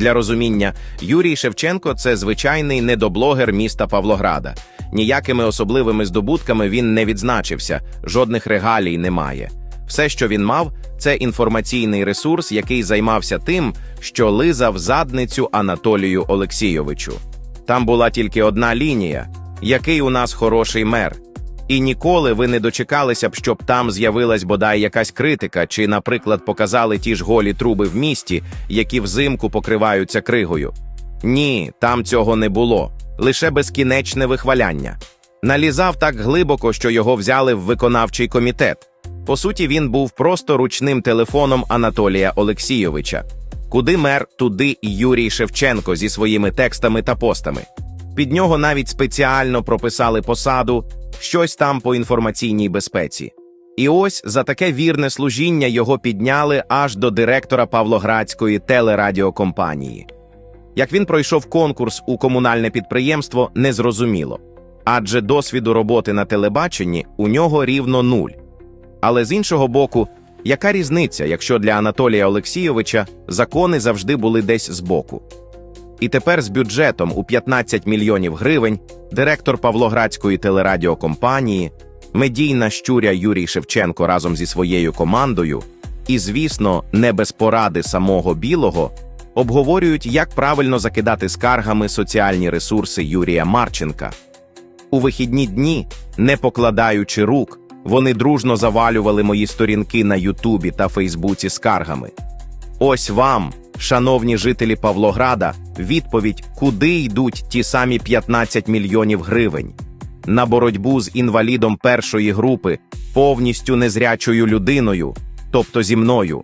Для розуміння, Юрій Шевченко це звичайний недоблогер міста Павлограда. Ніякими особливими здобутками він не відзначився, жодних регалій немає. Все, що він мав, це інформаційний ресурс, який займався тим, що лизав задницю Анатолію Олексійовичу. Там була тільки одна лінія: який у нас хороший мер. І ніколи ви не дочекалися б, щоб там з'явилась бодай якась критика, чи, наприклад, показали ті ж голі труби в місті, які взимку покриваються кригою. Ні, там цього не було, лише безкінечне вихваляння. Налізав так глибоко, що його взяли в виконавчий комітет. По суті, він був просто ручним телефоном Анатолія Олексійовича. Куди мер, туди і Юрій Шевченко зі своїми текстами та постами. Під нього навіть спеціально прописали посаду щось там по інформаційній безпеці. І ось за таке вірне служіння його підняли аж до директора Павлоградської телерадіокомпанії. Як він пройшов конкурс у комунальне підприємство, незрозуміло. Адже досвіду роботи на телебаченні у нього рівно нуль. Але з іншого боку, яка різниця, якщо для Анатолія Олексійовича закони завжди були десь збоку? І тепер з бюджетом у 15 мільйонів гривень директор Павлоградської телерадіокомпанії, медійна щуря Юрій Шевченко разом зі своєю командою, і, звісно, не без поради самого білого, обговорюють, як правильно закидати скаргами соціальні ресурси Юрія Марченка. У вихідні дні, не покладаючи рук, вони дружно завалювали мої сторінки на Ютубі та Фейсбуці скаргами. Ось вам, шановні жителі Павлограда, відповідь, куди йдуть ті самі 15 мільйонів гривень. На боротьбу з інвалідом першої групи, повністю незрячою людиною, тобто зі мною,